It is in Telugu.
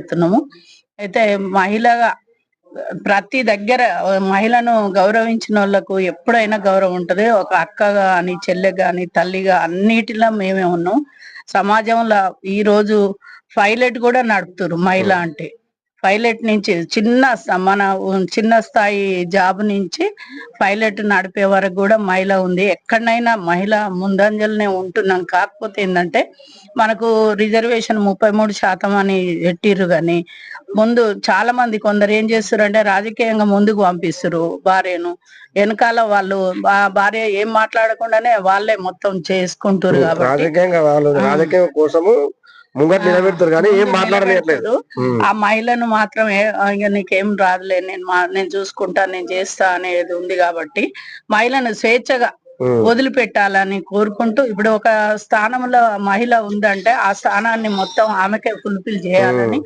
చెప్తున్నాము అయితే మహిళగా ప్రతి దగ్గర మహిళను గౌరవించిన వాళ్ళకు ఎప్పుడైనా గౌరవం ఉంటది. ఒక అక్క గాని చెల్లె గాని తల్లిగా అన్నిటిలో మేమే ఉన్నాం. సమాజంలో ఈ రోజు పైలట్ కూడా నడుపుతారు మహిళ అంటే. పైలట్ నుంచి చిన్న మన చిన్న స్థాయి జాబ్ నుంచి పైలట్ నడిపే వరకు కూడా మహిళ ఉంది. ఎక్కడైనా మహిళ ముందంజలనే ఉంటున్నాం. కాకపోతే ఏంటంటే మనకు రిజర్వేషన్ ముప్పై మూడు శాతం అని పెట్టిర్రు కానీ ముందు చాలా మంది కొందరు ఏం చేస్తారు అంటే రాజకీయంగా ముందుకు పంపిస్తారు భార్యను. వెనకాల వాళ్ళు భార్య ఏం మాట్లాడకుండానే వాళ్ళే మొత్తం చేసుకుంటారు కాబట్టి. రాజకీయంగా వాళ్ళు రాజకీయం కోసము ముంగట్ నిలబెడతారు కానీ ఏం మాట్లాడలేట్లేదు ఆ మహిళను మాత్రం నీకేం రాదులే నేను నేను చూసుకుంటా నేను చేస్తా అనేది ఉంది కాబట్టి మహిళను స్వేచ్ఛగా వదిలిపెట్టాలని కోరుకుంటూ ఇప్పుడు ఒక స్థానంలో మహిళ ఉందంటే ఆ స్థానాన్ని మొత్తం ఆమెకే ఫుల్ఫిల్ చేయాలని